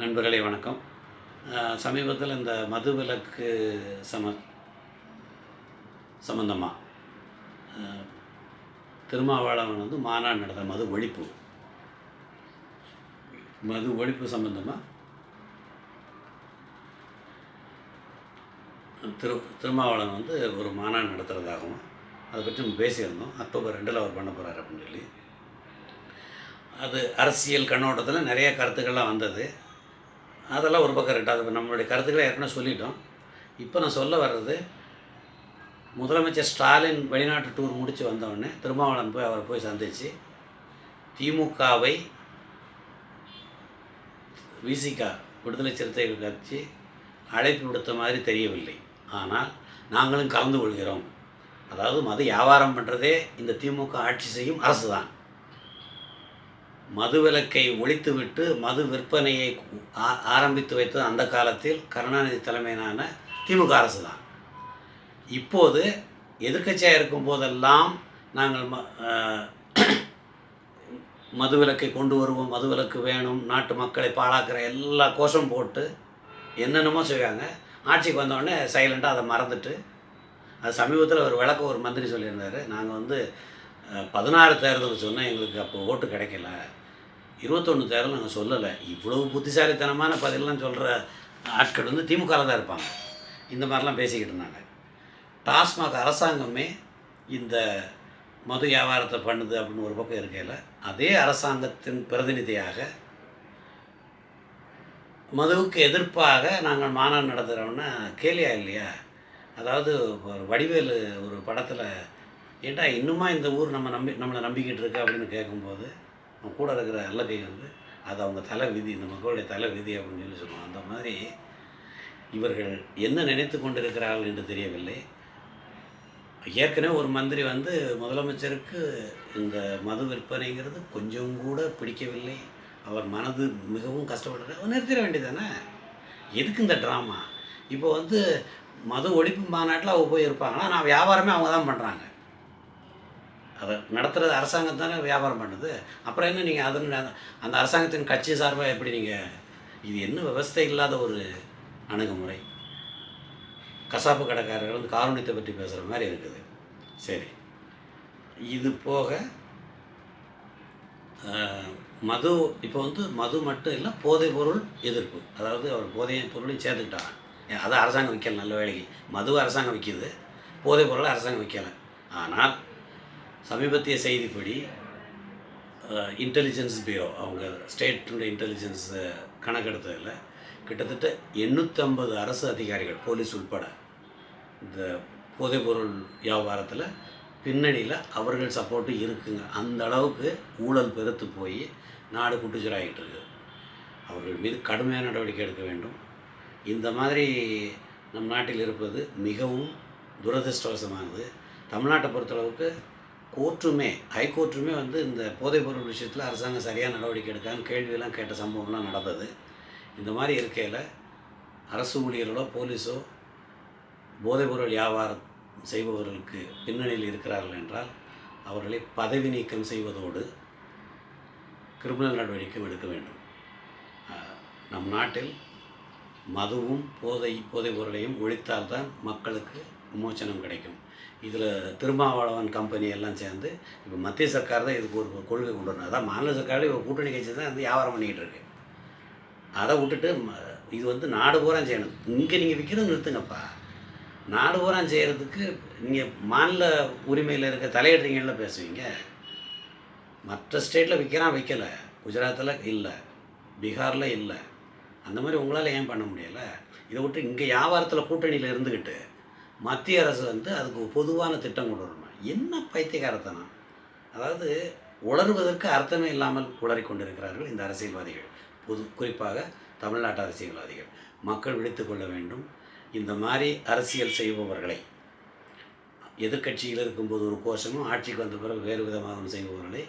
நண்பர்களே வணக்கம். சமீபத்தில் இந்த மது விலக்கு சம சம்மந்தமாக திருமாவளவன் வந்து மாநாடு நடத்த மது ஒழிப்பு. மது ஒழிப்பு சம்பந்தமாக திரு திருமாவளவன் வந்து ஒரு மாநாடு நடத்துகிறதாகவும் அதை பற்றி நம்ம பேசியிருந்தோம். அக்டோபர் ரெண்டில் அவர் பண்ண போகிறார் அப்படின்னு சொல்லி. அது அரசியல் கண்ணோட்டத்தில் நிறைய கருத்துக்கள்லாம் வந்தது. அதெல்லாம் ஒரு பக்கம் ரெண்டாவது அது நம்மளுடைய கருத்துக்களை ஏற்கனவே சொல்லிட்டோம். இப்போ நான் சொல்ல வர்றது முதலமைச்சர் ஸ்டாலின் வெளிநாட்டு டூர் முடித்து வந்தவுடனே திருமாவளவன் போய் அவரை போய் சந்தித்து திமுகவை விசிகா விடுதலை சிறுத்தைகள் கட்சி அழைப்பு விடுத்த மாதிரி தெரியவில்லை. ஆனால் நாங்களும் கலந்து கொள்கிறோம். அதாவது மத வியாபாரம் பண்ணுறதே இந்த திமுக ஆட்சி செய்யும் அரசு தான் மதுவிலக்கை ஒழித்துவிட்டு மது விற்பனையை ஆ- ஆரம்பித்து வைத்தது அந்த காலத்தில் கருணாநிதி தலைமையிலான திமுக அரசு தான் இப்போது எதிர்க்கட்சியாக இருக்கும் போதெல்லாம் நாங்கள் ம மதுவிலக்கை கொண்டு வருவோம் மதுவிலக்கு வேணும் நாட்டு மக்களை பாழாக்கிற எல்லா கோஷம் போட்டு என்னென்னமோ செய்வாங்க. ஆட்சிக்கு வந்தோடனே சைலண்ட்டாக அதை மறந்துட்டு அது சமீபத்தில் ஒரு விளக்க ஒரு மந்திரி சொல்லியிருந்தார். நாங்கள் வந்து பதினாறு தேர்தல் சொன்னால் எங்களுக்கு அப்போ ஓட்டு கிடைக்கல. இருபத்தொன்று தேர்தல் நாங்கள் சொல்லலை. இவ்வளவு புத்திசாலித்தனமான பதிலெலாம் சொல்கிற ஆட்கள் வந்து திமுகவில் தான் இருப்பாங்க. இந்த மாதிரிலாம் பேசிக்கிட்டு இருந்தாங்க. டாஸ்மாக் அரசாங்கமே இந்த மது வியாபாரத்தை பண்ணுது அப்படின்னு ஒரு பக்கம் இருக்கையில் அதே அரசாங்கத்தின் பிரதிநிதியாக மதுவுக்கு எதிர்ப்பாக நாங்கள் மாநாடு நடத்துகிறோம்னா கேலியா இல்லையா? அதாவது ஒரு வடிவேலு ஒரு படத்தில் ஏன்டா இன்னுமா இந்த ஊர் நம்ம நம்பி நம்மளை நம்பிக்கிட்டு இருக்கு? அப்படின்னு கேட்கும்போது அவன் கூட இருக்கிற அல்லகை வந்து அது அவங்க தலை விதி இந்த மக்களுடைய தலை விதி அப்படின்னு சொல்லி சொல்லுவோம் அந்த மாதிரி இவர்கள் என்ன நினைத்து கொண்டிருக்கிறார்கள் என்று தெரியவில்லை. ஏற்கனவே ஒரு மந்திரி வந்து முதலமைச்சருக்கு இந்த மது விற்பனைங்கிறது கொஞ்சம் கூட பிடிக்கவில்லை. அவர் மனது மிகவும் கஷ்டப்படுறாரு நிறுத்திட வேண்டியதானே எதுக்கு இந்த ட்ராமா இப்போ வந்து மது ஒழிப்பு மாநாட்டில் அவங்க போய் இருப்பாங்கன்னா நான் வியாபாரமே அவங்க தான் பண்ணுறாங்க அதை நடத்துகிறது அரசாங்கம் தானே வியாபாரம் பண்ணுது. அப்புறம் என்ன நீங்கள் அதன் அந்த அரசாங்கத்தின் கட்சி சார்பாக எப்படி நீங்கள் இது என்ன விவஸ்தை இல்லாத ஒரு அணுகுமுறை? கசாப்பு கடைக்காரர்கள் வந்து காரணியத்தை பற்றி பேசுகிற மாதிரி இருக்குது. சரி. இது போக மது இப்போ வந்து மது மட்டும் இல்லை போதைப் பொருள் எதிர்ப்பு. அதாவது அவர் போதை பொருளையும் சேர்த்துக்கிட்டாங்க. அதை அரசாங்கம் விற்கல நல்ல வேலைக்கு. மது அரசாங்கம் விற்கிது போதைப் பொருளை அரசாங்கம் விற்கலை ஆனால் சமீபத்திய செய்திப்படி இன்டெலிஜென்ஸ் பியூரோ அவங்க ஸ்டேட்டுடைய இன்டெலிஜென்ஸ் கணக்கெடுத்ததில் கிட்டத்தட்ட எண்ணூற்றம்பது அரசு அதிகாரிகள் போலீஸ் உட்பட இந்த போதைப்பொருள் வியாபாரத்தில் பின்னணியில் அவர்கள் சப்போர்ட்டு இருக்குங்க. அந்த அளவுக்கு ஊழல் பெருத்து போய் நாடு குட்டிச்சுராகிட்டு இருக்கு. அவர்கள் மீது கடுமையான நடவடிக்கை எடுக்க வேண்டும். இந்த மாதிரி நம் நாட்டில் இருப்பது மிகவும் துரதிர்ஷ்டவசமானது. தமிழ்நாட்டை பொறுத்தளவுக்கு கோர்ட்டுமே ஹைகோர்ட்டுமே வந்து இந்த போதைப்பொருள் விஷயத்தில் அரசாங்கம் சரியாக நடவடிக்கை எடுக்கான்னு கேள்வியெல்லாம் கேட்ட சம்பவம்லாம் நடந்தது. இந்த மாதிரி இருக்கையில் அரசு ஊழியர்களோ போலீஸோ போதைப்பொருள் வியாபாரம் செய்பவர்களுக்கு பின்னணியில் இருக்கிறார்கள் என்றால் அவர்களை பதவி நீக்கம் செய்வதோடு கிரிமினல் நடவடிக்கை எடுக்க வேண்டும். நம் நாட்டில் மதுவும் போதை போதைப் பொருளையும் ஒழித்தால்தான் மக்களுக்கு விமோச்சனம் கிடைக்கும். இதில் திருமாவளவன் கம்பெனி எல்லாம் சேர்ந்து இப்போ மத்திய சர்க்கார் தான் இதுக்கு ஒரு கொள்கை கொண்டு வரணும் அதான் மாநில சர்க்காரில் ஒரு கூட்டணி கட்சி தான் வந்து வியாபாரம் பண்ணிக்கிட்டு இருக்கு. அதை விட்டுட்டு இது வந்து நாடு பூரா செய்யணும். இங்கே நீங்கள் விற்கிறது நிறுத்துங்கப்பா. நாடு பூரா செய்கிறதுக்கு நீங்கள் மாநில உரிமையில் இருக்க தலையிடுறீங்கள்ல பேசுவீங்க. மற்ற ஸ்டேட்டில் விற்கிறான் விற்கலை குஜராத்தில் இல்லை. பீகாரில் இல்லை. அந்த மாதிரி உங்களால் ஏன் பண்ண முடியலை? இதை விட்டு இங்கே வியாபாரத்தில் கூட்டணியில் இருந்துக்கிட்டு மத்திய அரசு வந்து அதுக்கு பொதுவான திட்டம் கொண்டு வரணும். என்ன பைத்தியகாரத்தனம்? அதாவது உளறுவதற்கு அர்த்தமே இல்லாமல் உளறிக்கொண்டிருக்கிறார்கள் இந்த அரசியல்வாதிகள். பொது குறிப்பாக தமிழ்நாட்டு அரசியல்வாதிகள். மக்கள் விழித்து கொள்ள வேண்டும். இந்த மாதிரி அரசியல் செய்பவர்களை எதிர்க்கட்சியில் இருக்கும்போது ஒரு கோஷமும் ஆட்சிக்கு வந்த பிறகு வேறு விதமாகவும் செய்பவர்களை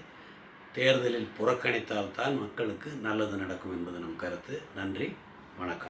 தேர்தலில் புறக்கணித்தால்தான் மக்களுக்கு நல்லது நடக்கும் என்பது நம் கருத்து. நன்றி. வணக்கம்.